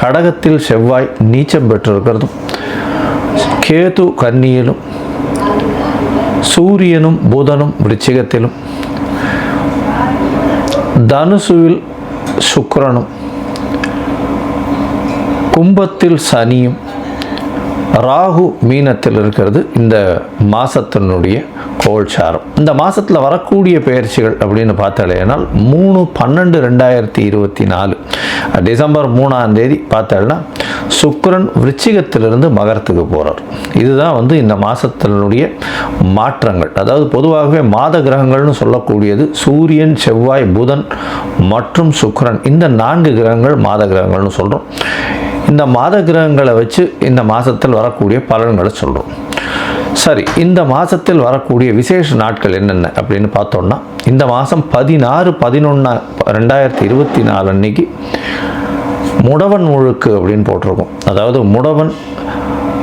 കടകത്തിൽ ചെവ്വായ് നീച്ചം പെട്ടിരിക്കുന്നു. കേതു കന്നിയിലും സൂര്യനും ബുധനും വൃശ്ചികത്തിലും. ധനുസുവിൽ ശുക്രനും കുംഭത്തിൽ ശനിയും ராகு மீனத்தில் இருக்கிறது. இந்த மாதத்தினுடைய கோல்சாரம். இந்த மாதத்தில் வரக்கூடிய பயிற்சிகள் அப்படின்னு பார்த்தாலேனால் மூணு பன்னெண்டு ரெண்டாயிரத்தி இருபத்தி நாலு. டிசம்பர் மூணாம் தேதி பார்த்தாலும் சுக்கரன் விருச்சிகத்திலிருந்து மகரத்துக்கு போகிறார் இதுதான் வந்து இந்த மாதத்தினுடைய மாற்றங்கள். அதாவது பொதுவாகவே மாத கிரகங்கள்னு சொல்லக்கூடியது சூரியன் செவ்வாய் புதன் மற்றும் சுக்கரன். இந்த நான்கு கிரகங்கள் மாத கிரகங்கள்னு சொல்கிறோம் இந்த மாத கிரகங்களை வச்சு இந்த மாதத்தில் வரக்கூடிய பலன்களை சொல்கிறோம் சரி இந்த மாதத்தில் வரக்கூடிய விசேஷ நாட்கள் என்னென்ன அப்படின்னு பார்த்தோம்னா இந்த மாதம் பதினாறு பதினொன்று ரெண்டாயிரத்தி இருபத்தி நாலு அன்னைக்கு முடவன் முழுக்கு அப்படின்னு போட்டிருக்கோம். அதாவது முடவன்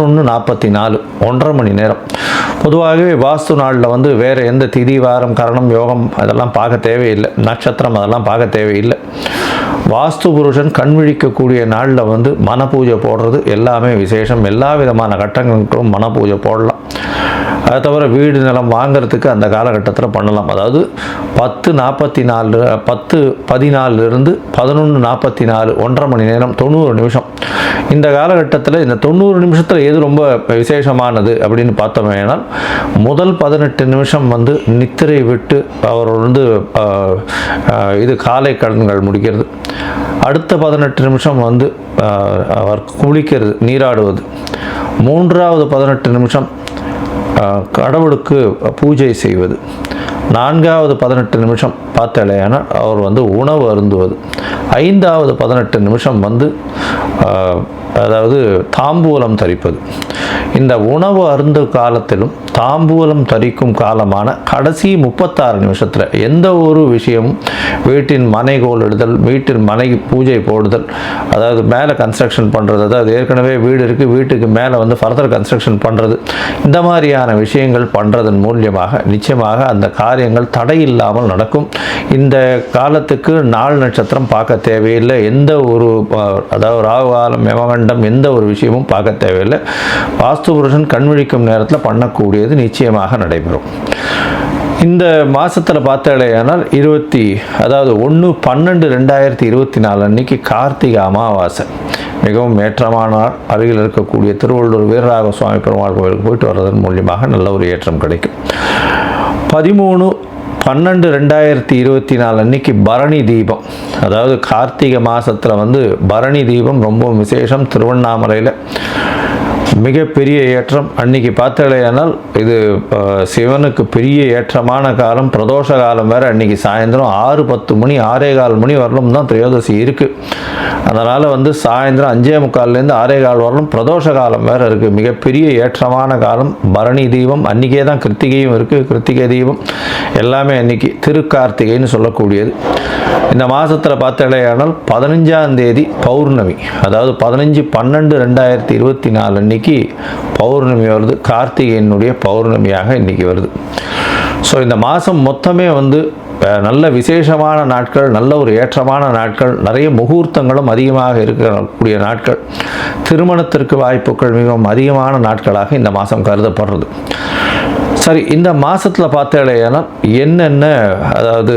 நாற்பத்தி நாலு ஒன்றரை மணி நேரம். பொதுவாகவே வாஸ்து நாளில் வந்து வேறு எந்த திதி வாரம் கரணம் யோகம் அதெல்லாம் பார்க்க தேவையில்லை. நட்சத்திரம் அதெல்லாம் பார்க்க தேவையில்லை. வாஸ்து புருஷன் கண் விழிக்கக்கூடிய நாளில் வந்து மன பூஜை போடுறது எல்லாமே விசேஷம். எல்லா விதமான கட்டங்களுக்கும் மன பூஜை போடலாம். அதை தவிர வீடு நிலம் வாங்குறதுக்கு அந்த காலகட்டத்தில் பண்ணலாம். அதாவது பத்து நாற்பத்தி நாலு பத்து பதினாலிருந்து பதினொன்று நாற்பத்தி நாலு ஒன்றரை மணி நேரம் தொண்ணூறு நிமிஷம். இந்த காலகட்டத்தில் இந்த தொண்ணூறு நிமிஷத்தில் எது ரொம்ப விசேஷமானது அப்படின்னு பார்த்தோமேனால் முதல் பதினெட்டு நிமிஷம் வந்து நித்திரை விட்டு அவர் வந்து இது காலை கடன்கள் முடிக்கிறது. அடுத்த பதினெட்டு நிமிஷம் வந்து அவர் குளிக்கிறது நீராடுவது. மூன்றாவது பதினெட்டு நிமிஷம் கடவுளுக்கு பூஜை செய்வது. நான்காவது பதினெட்டு நிமிஷம் பார்த்தாலேயானால் அவர் வந்து உணவு அருந்துவது. ஐந்தாவது பதினெட்டு நிமிஷம் வந்து அதாவது தாம்பூலம் தரிப்பது. இந்த உணவு அருந்து காலத்திலும் தாம்பூலம் தரிக்கும் காலமான கடைசி முப்பத்தாறு நிமிஷத்தில் எந்த ஒரு விஷயமும் வீட்டின் மனை கோலிடுதல் வீட்டின் மனை பூஜை போடுதல் அதாவது மேலே கன்ஸ்ட்ரக்ஷன் பண்ணுறது அதாவது ஏற்கனவே வீடு இருக்குது வீட்டுக்கு மேலே வந்து ஃபர்தர் கன்ஸ்ட்ரக்ஷன் பண்ணுறது இந்த மாதிரியான விஷயங்கள் பண்ணுறதன் மூலியமாக நிச்சயமாக அந்த காரியங்கள் தடை இல்லாமல் நடக்கும். இந்த காலத்துக்கு நாள் நட்சத்திரம் பார்க்க தேவையில்லை. எந்த ஒரு அதாவது ராகு காலம் யமகண்டம் எந்த ஒரு விஷயமும் பார்க்க தேவையில்லை. வாஸ்து புருஷன் கண் விழிக்கும் நேரத்தில் பண்ணக்கூடியது நிச்சயமாக நடைபெறும். இந்த மாதத்தில் பார்த்தாலேயானால் இருபத்தி அதாவது ஒன்று பன்னெண்டு ரெண்டாயிரத்தி இருபத்தி நாலு அன்னைக்கு கார்த்திகை அமாவாசை. மிகவும் ஏற்றமானார் அருகில் இருக்கக்கூடிய திருவள்ளூர் வீரராக சுவாமி பெருமாள் கோயிலுக்கு போயிட்டு வர்றதன் மூலியமாக நல்ல ஒரு ஏற்றம் கிடைக்கும். பதிமூணு பன்னெண்டு ரெண்டாயிரத்தி இருபத்தி நாலு அன்னைக்கு பரணி தீபம். அதாவது கார்த்திகை மாதத்தில் வந்து பரணி தீபம் ரொம்ப விசேஷம் திருவண்ணாமலையில். மிகப்பெரிய ஏற்றம் அன்னைக்கு பார்த்தலையானால் இது சிவனுக்கு பெரிய ஏற்றமான காலம் பிரதோஷ காலம் வேறு அன்னைக்கு சாயந்தரம் ஆறு பத்து மணி ஆறே கால் மணி வரலும் தான் திரையோதசி இருக்குது அதனால் வந்து சாயந்தரம் அஞ்சே முக்கால்லேருந்து ஆறே கால் வரலும் பிரதோஷ காலம் வேறு இருக்குது மிகப்பெரிய ஏற்றமான காலம் பரணி தீபம் அன்றைக்கே தான் கிருத்திகையும் இருக்குது கிருத்திகை தீபம் எல்லாமே அன்னைக்கு திருக்கார்த்திகைன்னு சொல்லக்கூடியது. இந்த மாதத்தில் பார்த்தலையானால் பதினஞ்சாம் தேதி பௌர்ணமி அதாவது பதினஞ்சு பன்னெண்டு ரெண்டாயிரத்தி இருபத்தி நாலு அன்னைக்கு பௌர்ணமி வருது. கார்த்திகையினுடைய பௌர்ணமியாக இன்றைக்கி வருது. ஸோ இந்த மாதம் மொத்தமே வந்து நல்ல விசேஷமான நாட்கள் நல்ல ஒரு ஏற்றமான நாட்கள் நிறைய முகூர்த்தங்களும் அதிகமாக இருக்கக்கூடிய நாட்கள். திருமணத்திற்கு வாய்ப்புகள் மிகவும் அதிகமான நாட்களாக இந்த மாதம் கருதப்படுறது. சரி இந்த மாதத்தில் பார்த்தேன்னா என்னென்ன அதாவது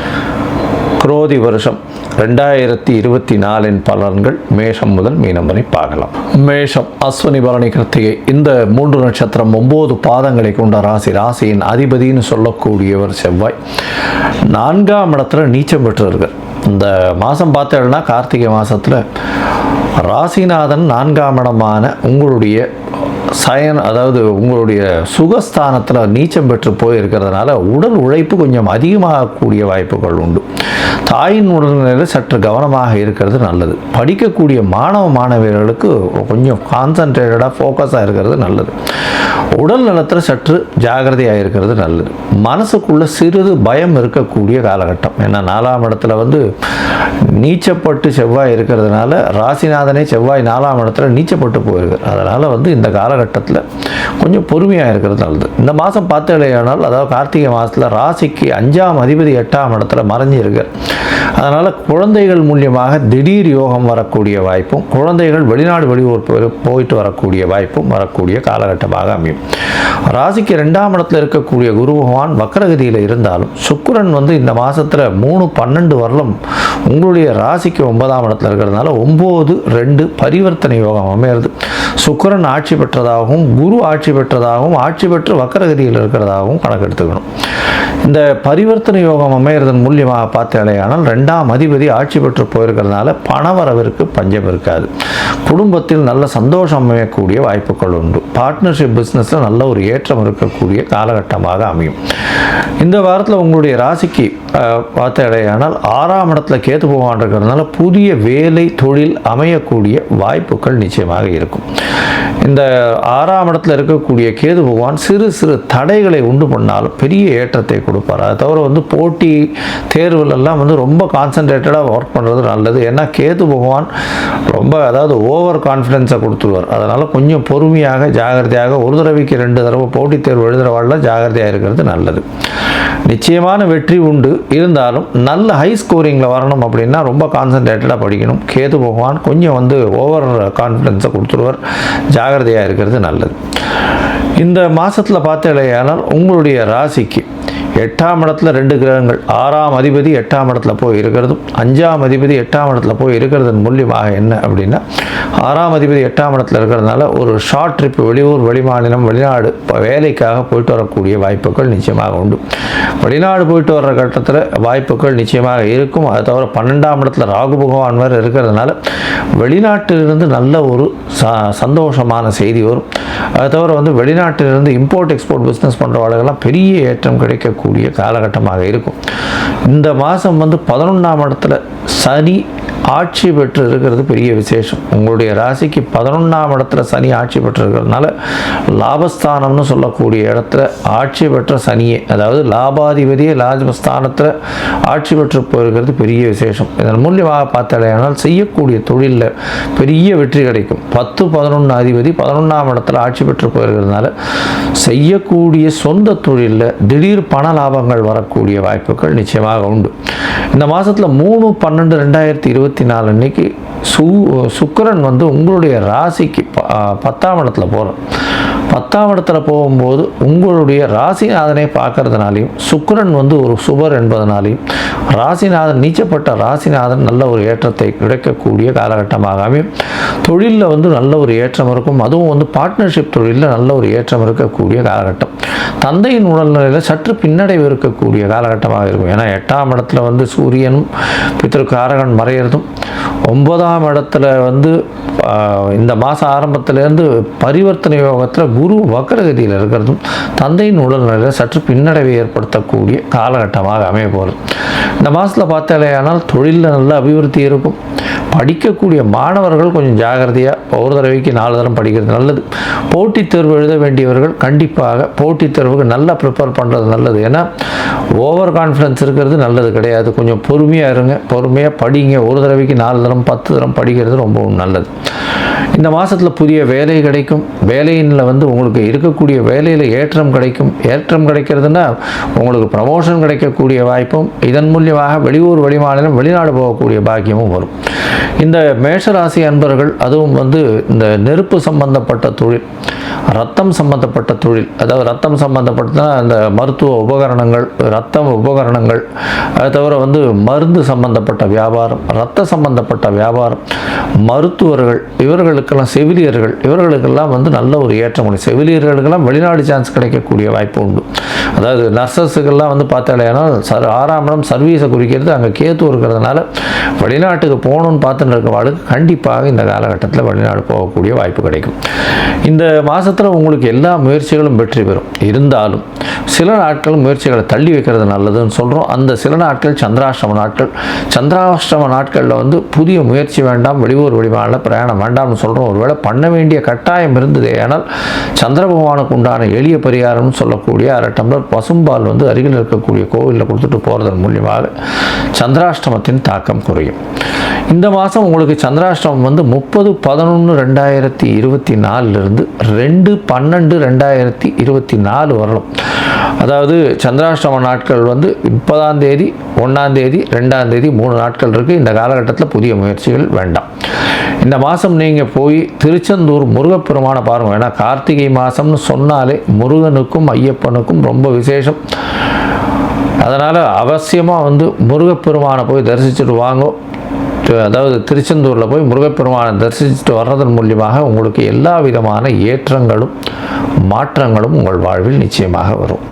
குரோதி வருஷம் ரெண்டாயிரத்தி இருபத்தி நாலின் பலன்கள் மேஷம் முதல் மீனம் வரை பார்க்கலாம். மேஷம் அஸ்வினி பரணி கிருத்திகை இந்த மூன்று நட்சத்திரம் ஒம்பது பாதங்களை கொண்ட ராசி ராசியின் அதிபதின்னு சொல்லக்கூடியவர் செவ்வாய். நான்காம் இடத்துல நீச்சம் பெற்றிருக்கார். இந்த மாதம் பார்த்தேன்னா கார்த்திகை மாதத்தில் ராசிநாதன் நான்காம் இடமான உங்களுடைய சயன் அதாவது உங்களுடைய சுகஸ்தானத்தில் நீச்சம் பெற்று போயிருக்கிறதுனால உடல் உழைப்பு கொஞ்சம் அதிகமாகக்கூடிய வாய்ப்புகள் உண்டு. தாயின் உடல்நிலையில் சற்று கவனமாக இருக்கிறது நல்லது. படிக்கக்கூடிய மாணவ மாணவியர்களுக்கு கொஞ்சம் கான்சன்ட்ரேட்டடாக ஃபோக்கஸாக இருக்கிறது நல்லது. உடல் நலத்தில் சற்று ஜாகிரதையாக இருக்கிறது நல்லது. மனசுக்குள்ளே சிறிது பயம் இருக்கக்கூடிய காலகட்டம். ஏன்னா நாலாம் இடத்துல வந்து நீச்சப்பட்டு செவ்வாய் இருக்கிறதுனால ராசிநாதனே செவ்வாய் நாலாம் இடத்துல நீச்சப்பட்டு போயிருக்கு அதனால் வந்து இந்த காலகட்டத்தில் கொஞ்சம் பொறுமையாக இருக்கிறது நல்லது. இந்த மாதம் பார்த்தலையானால் அதாவது கார்த்திகை மாதத்தில் ராசிக்கு அஞ்சாம் அதிபதி எட்டாம் இடத்துல மறைஞ்சு இருக்கார் அதனால் குழந்தைகள் மூலியமாக திடீர் யோகம் வரக்கூடிய வாய்ப்பும் குழந்தைகள் வெளிநாடு வெளியூர் போயிட்டு வரக்கூடிய வாய்ப்பும் வரக்கூடிய காலகட்டமாக அமையும். ராசிக்கு ரெண்டாம் இடத்துல இருக்கக்கூடிய குரு பகவான் வக்கரகதியில் இருந்தாலும் சுக்கரன் வந்து இந்த மாதத்தில் மூணு பன்னெண்டு வரலும் உங்களுடைய ராசிக்கு ஒன்பதாம் இடத்துல இருக்கிறதுனால ஒம்பது ரெண்டு பரிவர்த்தனை யோகம் அமையிறது. சுக்கரன் ஆட்சி பெற்றதாக பெற்றதாகவும் குரு ஆட்சி பெற்றதாகவும் ஆட்சி பெற்று வக்கரகதியில் இருக்கிறதாகவும் கணக்கெடுத்துக்கணும் இந்த பரிவர்த்தனை யோகம் அமையிறதன் மூலியமாக பார்த்தாலேயானால் ரெண்டாம் அதிபதி ஆட்சி பெற்று போயிருக்கிறதுனால பணவரவிற்கு பஞ்சம் இருக்காது. குடும்பத்தில் நல்ல சந்தோஷம் அமையக்கூடிய வாய்ப்புகள் உண்டு. பார்ட்னர்ஷிப் பிஸ்னஸில் நல்ல ஒரு ஏற்றம் இருக்கக்கூடிய காலகட்டமாக அமையும். இந்த வாரத்தில் உங்களுடைய ராசிக்கு பார்த்த பார்த்தேலையானால் ஆறாம் இடத்துல கேத்து போகான் இருக்கிறதுனால புதிய வேலை தொழில் அமையக்கூடிய வாய்ப்புகள் நிச்சயமாக இருக்கும். இந்த ஆறாம் இடத்துல இருக்கக்கூடிய கேது பகவான் சிறு சிறு தடைகளை உண்டு பண்ணாலும் பெரிய ஏற்றத்தை கொடுப்பார். அதை தவிர வந்து போட்டி தேர்வுலெல்லாம் வந்து ரொம்ப கான்சன்ட்ரேட்டடாக ஒர்க் பண்ணுறது நல்லது. ஏன்னா கேது பகவான் ரொம்ப அதாவது ஓவர் கான்ஃபிடென்ஸை கொடுத்துருவார். அதனால் கொஞ்சம் பொறுமையாக ஜாகிரதையாக ஒரு தடவைக்கு ரெண்டு தடவை போட்டித் தேர்வு எழுதுகிறவாள்லாம் ஜாகிரதையாக இருக்கிறது நல்லது. நிச்சயமான வெற்றி உண்டு. இருந்தாலும் நல்ல ஹை ஸ்கோரிங்கில் வரணும் அப்படின்னா ரொம்ப கான்சன்ட்ரேட்டடாக படிக்கணும். கேது பகவான் கொஞ்சம் வந்து ஓவர் கான்ஃபிடென்ஸை கொடுத்துருவார். ஜாகிரதையாக இருக்கிறது நல்லது. இந்த மாதத்தில் பார்த்தேனால் உங்களுடைய ராசிக்கு எட்டாம் இடத்துல ரெண்டு கிரகங்கள் ஆறாம் அதிபதி எட்டாம் இடத்துல போய் இருக்கிறதும் அஞ்சாம் அதிபதி எட்டாம் இடத்துல போய் இருக்கிறதன் மூலியமாக என்ன அப்படின்னா ஆறாம் அதிபதி எட்டாம் இடத்துல இருக்கிறதுனால ஒரு ஷார்ட் ட்ரிப் வெளியூர் வெளிமாநிலம் வெளிநாடு வேலைக்காக போயிட்டு வரக்கூடிய வாய்ப்புகள் நிச்சயமாக உண்டு. வெளிநாடு போயிட்டு வர்ற கட்டத்தில் வாய்ப்புகள் நிச்சயமாக இருக்கும். அது தவிர பன்னெண்டாம் இடத்துல ராகு பகவான் வேறு இருக்கிறதுனால வெளிநாட்டிலிருந்து நல்ல ஒரு ச சந்தோஷமான செய்தி வரும். அது தவிர வந்து வெளிநாட்டிலிருந்து இம்போர்ட் எக்ஸ்போர்ட் பிஸ்னஸ் பண்ணுறவர்களுக்கெல்லாம் பெரிய ஏற்றம் கிடைக்க இருக்கக்கூடிய காலகட்டமாக இருக்கும். இந்த மாதம் வந்து பதினொன்றாம் இடத்துல சனி ஆட்சி பெற்று இருக்கிறது பெரிய விசேஷம். உங்களுடைய ராசிக்கு பதினொன்றாம் இடத்துல சனி ஆட்சி பெற்று இருக்கிறதுனால லாபஸ்தானம்னு சொல்லக்கூடிய இடத்துல ஆட்சி பெற்ற சனியே அதாவது லாபாதிபதியே லாபஸ்தானத்தில் ஆட்சி பெற்று போயிருக்கிறது பெரிய விசேஷம். இதன் மூலியமாக பார்த்தாலேயானால் செய்யக்கூடிய தொழிலில் பெரிய வெற்றி கிடைக்கும். பத்து பதினொன்று அதிபதி பதினொன்றாம் இடத்துல ஆட்சி பெற்று போயிருக்கிறதுனால செய்யக்கூடிய சொந்த தொழிலில் திடீர் பண லாபங்கள் வரக்கூடிய வாய்ப்புகள் நிச்சயமாக உண்டு. இந்த மாதத்தில் மூணு பன்னெண்டு ரெண்டாயிரத்தி இருபத்தி நாலு அன்னைக்கு சு சுக்கரன் வந்து உங்களுடைய ராசிக்கு ப- பத்தாம் இடத்துல போகிறோம் பத்தாம் இடத்துல போகும்போது உங்களுடைய ராசிநாதனை பார்க்கறதுனாலையும் சுக்கரன் வந்து ஒரு சுபர் என்பதனாலையும் ராசிநாதன் நீச்சப்பட்ட ராசிநாதன் நல்ல ஒரு ஏற்றத்தை கிடைக்கக்கூடிய காலகட்டமாக அமையும் தொழிலில் வந்து நல்ல ஒரு ஏற்றம் இருக்கும். அதுவும் வந்து பார்ட்னர்ஷிப் தொழிலில் நல்ல ஒரு ஏற்றம் இருக்கக்கூடிய காலகட்டம். தந்தையின் உடல்நிலையில் சற்று பின்னடைவு இருக்கக்கூடிய காலகட்டமாக இருக்கும். ஏன்னா எட்டாம் இடத்துல வந்து சூரியனும் பித்திருக்காரகன் மறையிறதும் ஒன்பதாம் இடத்துல வந்து இந்த மாதம் ஆரம்பத்திலேருந்து பரிவர்த்தனை யோகத்தில் குரு வக்கரகதியில் இருக்கிறதும் தந்தையின் உடல்நிலையில் சற்று பின்னடைவை ஏற்படுத்தக்கூடிய காலகட்டமாக அமைய போகிறது இந்த மாதத்தில் பார்த்தாலேயானால் தொழிலில் நல்ல அபிவிருத்தி இருக்கும். படிக்கக்கூடிய மாணவர்கள் கொஞ்சம் ஜாகிரதையாக ஒரு தடவைக்கு நாலு தரம் படிக்கிறது நல்லது. போட்டித் தேர்வு எழுத வேண்டியவர்கள் கண்டிப்பாக போட்டித் தேர்வுக்கு நல்லா ப்ரிப்பேர் பண்ணுறது நல்லது. ஏன்னா ஓவர் கான்ஃபிடன்ஸ் இருக்கிறது நல்லது கிடையாது. கொஞ்சம் பொறுமையாக இருங்க பொறுமையாக படிங்க. ஒரு தடவைக்கு நாலு தரம் பத்து தரம் படிக்கிறது ரொம்பவும் நல்லது. இந்த மாதத்தில் புதிய வேலை கிடைக்கும். வேலையினில் வந்து உங்களுக்கு இருக்கக்கூடிய வேலையில் ஏற்றம் கிடைக்கும். ஏற்றம் கிடைக்கிறதுனா உங்களுக்கு ப்ரமோஷன் கிடைக்கக்கூடிய வாய்ப்பும் இதன் மூலியமாக வெளியூர் வெளிமாநிலம் வெளிநாடு போகக்கூடிய பாக்கியமும் வரும். இந்த மேஷராசி அன்பர்கள் அதுவும் வந்து இந்த நெருப்பு சம்பந்தப்பட்ட தொழில் ரத்தம் சம்பந்தப்பட்ட தொழில். அதாவது ரத்தம் சம்பந்தப்பட்டதுனா அந்த மருத்துவ உபகரணங்கள் ரத்தம் உபகரணங்கள் அது தவிர வந்து மருந்து சம்பந்தப்பட்ட வியாபாரம் ரத்த சம்பந்தப்பட்ட வியாபாரம் மருத்துவர்கள் இவர்களுக்கெல்லாம் செவிலியர்கள் இவர்களுக்கெல்லாம் வந்து நல்ல ஒரு ஏற்றம் உண்டு. செவிலியர்களுக்கெல்லாம் வெளிநாடு சான்ஸ் கிடைக்கக்கூடிய வாய்ப்பு உண்டு. அதாவது நர்சஸுக்கெல்லாம் வந்து பார்த்தாலேனா சர் ஆறாம் இடம் சர்வீஸை குறிக்கிறது அங்கே கேத்து இருக்கிறதுனால வெளிநாட்டுக்கு போகணும்னு பார்த்துட்டு இருக்கவாளுக்கு கண்டிப்பாக இந்த காலகட்டத்தில் வெளிநாடு போகக்கூடிய வாய்ப்பு கிடைக்கும். இந்த மாதத்தில் உங்களுக்கு எல்லா முயற்சிகளும் வெற்றி பெறும். இருந்தாலும் சில நாட்கள் முயற்சிகளை தள்ளி வைக்கிறது நல்லதுன்னு சொல்கிறோம் அந்த சில நாட்கள் சந்திராஷ்டம நாட்கள். சந்திராஷ்டம நாட்களில் வந்து புதிய முயற்சி வேண்டாம் வெளியூர் வெளிமாநில பிரயாணம் வேண்டாம்னு சொல்கிறோம் ஒருவேளை பண்ண வேண்டிய கட்டாயம் இருந்ததே. ஆனால் சந்திர பகவானுக்கு உண்டான எளிய பரிகாரம்னு சொல்லக்கூடிய அரை டம்ளர் பசும்பால் வந்து அருகில் இருக்கக்கூடிய கோவிலில் கொடுத்துட்டு போகிறதன் மூலியமாக சந்திராஷ்டமத்தின் தாக்கம் குறையும். இந்த மாதம் உங்களுக்கு சந்திராஷ்டமம் வந்து முப்பது பதினொன்று ரெண்டாயிரத்தி இருபத்தி நாலுலேருந்து ரெண்டு பன்னெண்டு ரெண்டாயிரத்தி இருபத்தி நாலு வரலாம் அதாவது சந்திராஷ்டம நாட்கள் வந்து முப்பதாம் தேதி ஒன்றாம் தேதி ரெண்டாம் தேதி மூணு நாட்கள் இருக்குது இந்த காலகட்டத்தில் புதிய முயற்சிகள் வேண்டாம். இந்த மாதம் நீங்கள் போய் திருச்செந்தூர் முருகப்பெருமானை பாருங்கள் ஏன்னா கார்த்திகை மாதம்னு சொன்னாலே முருகனுக்கும் ஐயப்பனுக்கும் ரொம்ப விசேஷம். அதனால் அவசியமாக வந்து முருகப்பெருமானை போய் தரிசிச்சுட்டு வாங்கோ. அதாவது திருச்செந்தூரில் போய் முருகப்பெருமானை தரிசிச்சுட்டு வர்றதன் மூலியமாக உங்களுக்கு எல்லா விதமான ஏற்றங்களும் மாற்றங்களும் உங்கள் வாழ்வில் நிச்சயமாக வரும்.